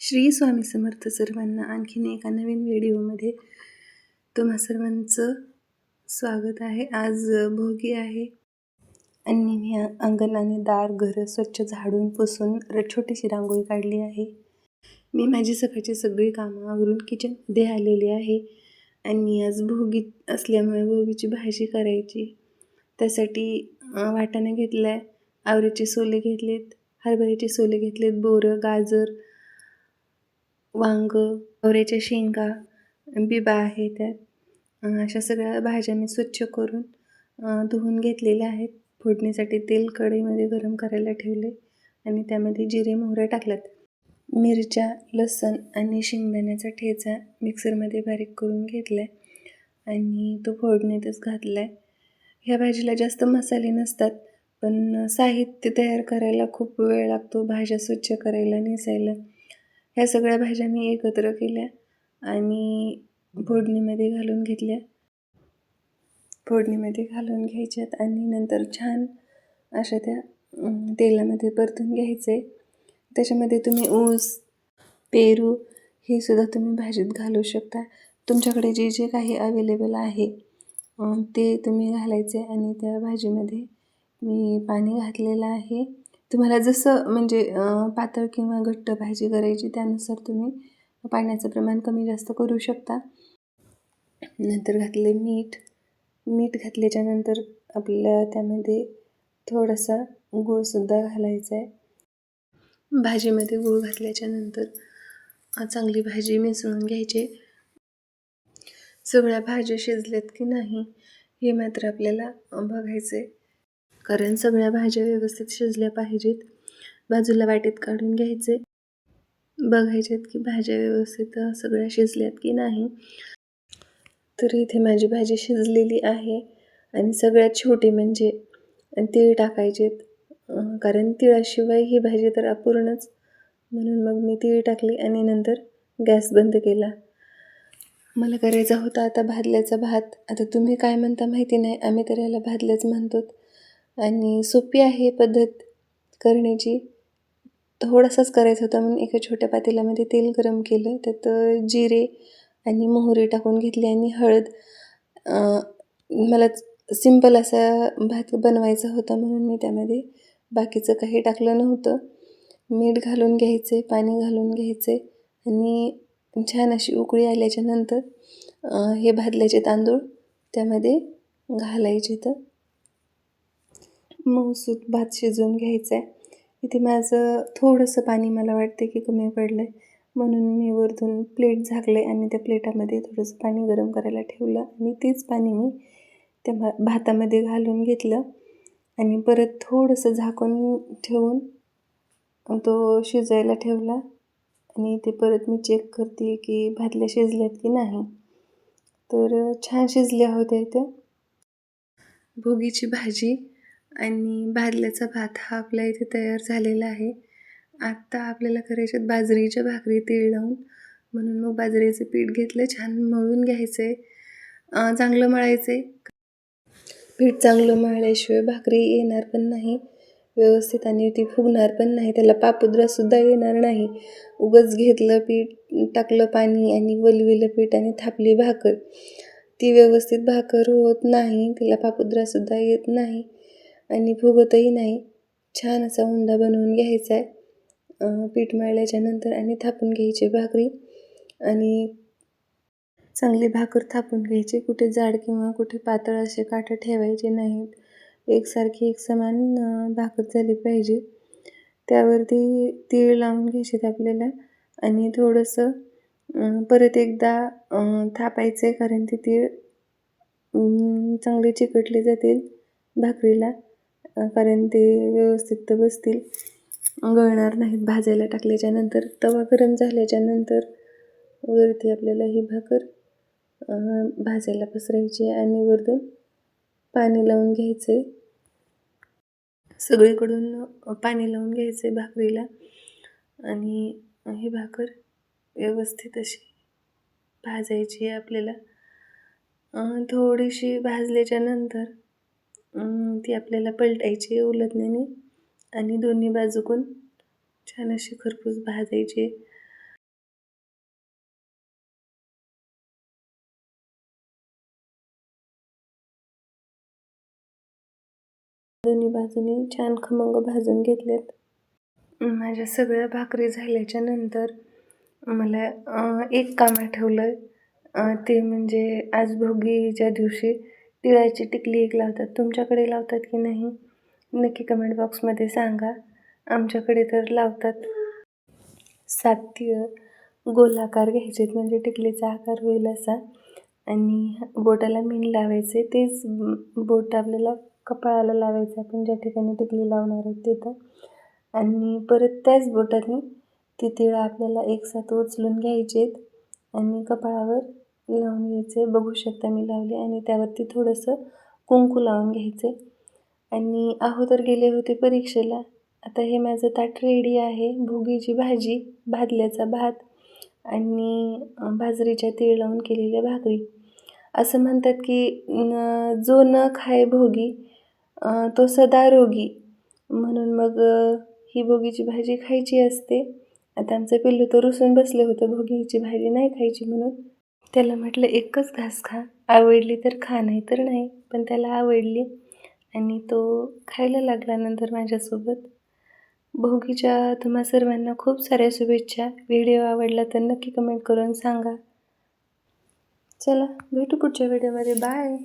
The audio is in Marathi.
श्री स्वामी समर्थ सर्वांना आणखीन एका नवीन व्हिडिओमध्ये तुम्हा सर्वांचं स्वागत आहे. आज भोगी आहे. आणि मी अंगणाने अंगण आणि दार घरं स्वच्छ झाडून पुसून र छोटीशी रांगोळी काढली आहे. मी माझी सकाळची सगळी कामं आवरून किचनमध्ये आलेली आहे. आणि आज भोगी असल्यामुळे भोगीची भाजी करायची. त्यासाठी वाटाणा घेतला आहे आवऱ्याचे सोले घेतलेत हरभऱ्याचे सोले घेतलेत बोरं गाजर वांग आवऱ्याच्या शेंगा बिबा आहे त्यात. अशा सगळ्या भाज्या मी स्वच्छ करून धुवून घेतलेल्या आहेत. फोडणीसाठी तेल कढईमध्ये गरम करायला ठेवले आणि त्यामध्ये जिरे मोहऱ्या टाकल्यात. मिरच्या लसण आणि शेंगदाण्याचा ठेचा मिक्सरमध्ये बारीक करून घेतला आहे आणि तो फोडणीतच घातला आहे ह्या भाजीला जास्त मसाले नसतात पण साहित्य तयार करायला खूप वेळ लागतो भाज्या स्वच्छ करायला नेसायला. ह्या सगळ्या भाज्या मी एकत्र केल्या आणि फोडणीमध्ये घालून घेतल्या. फोडणीमध्ये घालून घ्यायच्यात आणि नंतर छान अशा त्या तेलामध्ये परतून घ्यायचे. त्याच्यामध्ये तुम्ही ऊस पेरू हे सुद्धा तुम्ही भाजीत घालू शकता. तुमच्याकडे जे जे काही अवेलेबल आहे ते तुम्ही घालायचे आणि त्या भाजीमध्ये मी पाणी घातलेलं आहे. तुम्हाला जसं म्हणजे पातळ किंवा घट्ट भाजी करायची त्यानुसार तुम्ही पाण्याचं प्रमाण कमी जास्त करू शकता. नंतर घातले मीठ. मीठ घातल्याच्यानंतर आपल्याला त्यामध्ये थोडासा गूळसुद्धा घालायचा आहे भाजीमध्ये गूळ घातल्याच्यानंतर चांगली भाजी मिसळून घ्यायची. सगळ्या भाज्या शिजल्यात की नाही हे मात्र आपल्याला बघायचं आहे कारण सगळ्या भाज्या व्यवस्थित शिजल्या पाहिजेत. बाजूला वाटीत काढून घ्यायचे. बघायच्यात की भाज्या व्यवस्थित सगळ्या शिजल्यात की नाही. तर इथे माझी भाजी शिजलेली आहे आणि सगळ्यात छोटी म्हणजे तीळ टाकायचेत. कारण तिळाशिवाय ही भाजी तर अपूर्णच. म्हणून मग मी तीळ टाकली आणि नंतर गॅस बंद केला. मला करायचा होता आता भाजल्याचा भात. आता तुम्ही काय म्हणता माहिती नाही. आम्ही तर याला भाजल्याच म्हणतो आणि सोपी आहे पद्धत करण्याची. थोडासाच करायचा होता म्हणून एका छोट्या पातेल्यामध्ये तेल गरम केलं. त्यात जिरे आणि मोहरी टाकून घेतली आणि हळद. मला सिंपल असा भात बनवायचा होता म्हणून मी त्यामध्ये बाकीचं काही टाकलं नव्हतं. मीठ घालून घ्यायचे पाणी घालून घ्यायचे आणि छान अशी उकळी आल्याच्यानंतर हे भाजल्याचे तांदूळ त्यामध्ये घालायचे तर. मऊसूत भात शिजवून घ्यायचा आहे इथे माझं थोडंसं पाणी मला वाटते की कमी पडलं आहे म्हणून मी वरतून प्लेट झाकले आणि त्या प्लेटामध्ये थोडंसं पाणी गरम करायला ठेवलं आणि तेच पाणी मी त्या भा भातामध्ये घालून घेतलं. आणि परत थोडंसं झाकून ठेवून तो शिजायला ठेवला. आणि ते परत मी चेक करते की भातल्या शिजल्यात की नाही. तर छान शिजल्या होत्या इथं भोगीची भाजी आणि भाजल्याचा भात हा आपल्या इथे तयार झालेला आहे. आत्ता आपल्याला करायच्यात बाजरीच्या भाकरी तीळ लावून. म्हणून मग बाजरीचं पीठ घेतलं छान मळून घ्यायचं. आहे चांगलं मळायचं. आहे पीठ चांगलं मळल्याशिवाय भाकरी येणार पण नाही. व्यवस्थित आणि ती फुगणार पण नाही. त्याला पापुद्रासुद्धा येणार नाही. उगच घेतलं पीठ टाकलं पाणी आणि वलविलं पीठ आणि थापली भाकर. ती व्यवस्थित भाकर होत नाही. तिला पापुद्रासुद्धा येत नाही. आणि फुगतही नाही. छान असा उंडा बनवून घ्यायचा आहे. पीठ मळल्याच्या नंतर आणि थापून घ्यायची भाकरी. आणि चांगली भाकर थापून घ्यायची. कुठे जाड किंवा कुठे पातळ असे काठं ठेवायचे नाहीत. एकसारखी एक समान भाकर झाली पाहिजे. त्यावरती तीळ लावून घ्यायचे आपल्याला आणि थोडंसं परत एकदा थापायचं आहे कारण ते तीळ चांगले चिकटले जातील भाकरीला. कारण ते व्यवस्थित तर बसतील. गळणार नाहीत भाजायला टाकल्याच्यानंतर तवा गरम झाल्याच्यानंतर वरती आपल्याला ही भाकर भाजायला पसरायची आहे आणि वरतून पाणी लावून घ्यायचं. आहे सगळीकडून पाणी लावून घ्यायचं आहे भाकरीला आणि ही भाकर व्यवस्थित अशी भाजायची आहे आपल्याला. थोडीशी भाजल्याच्यानंतर ती आपल्याला पलटायची उलथण्याने आणि दोन्ही बाजूकून छान अशी खरपूस भाजायची. दोन्ही बाजूने छान खमंग भाजून घेतलेत. माझ्या सगळ्या भाकरी झाल्याच्यानंतर मला एक काम आठवलं ते म्हणजे आज भोगीच्या दिवशी तिळाची टिकली एक लावतात. तुमच्याकडे लावतात की नाही? नक्की कमेंट बॉक्समध्ये सांगा. आमच्याकडे तर लावतात. सात तिळ गोलाकार घ्यायचेत म्हणजे टिकलीचा आकार होईल असा. आणि बोटाला मीन लावायचे. तेच बोट आपल्याला कपाळाला लावायचं आपण ज्या ठिकाणी टिकली लावणार आहोत तिथं. आणि परत त्याच बोटाने ती तिळं आपल्याला एकसाथ उचलून घ्यायचेत. आणि कपाळावर लावून घ्यायचे बघू शकता मी लावले आणि त्यावरती थोडंसं कुंकू लावून घ्यायचे. आणि अगोदर गेले होते परीक्षेला. आता हे माझं ताट रेडी आहे. भोगीची भाजी भाजल्याचा भात आणि बाजरीच्या तीळ लावून केलेल्या भाकरी. असं म्हणतात की न- जो न खाय भोगी तो सदा रोगी. म्हणून मग ही भोगीची भाजी खायची असते. आता आमचं पिल्लू तर रुसून बसलं होतं भोगीची भाजी नाही खायची म्हणून. त्याला म्हटलं एकच घास खा. आवडली तर खा नाही तर नाही. पण त्याला आवडली आणि तो खायला लागला नंतर माझ्यासोबत. भोगीच्या तुम्हा सर्वांना खूप साऱ्या शुभेच्छा. व्हिडिओ आवडला तर नक्की कमेंट करून सांगा. चला भेटू पुढच्या व्हिडिओमध्ये. बाय.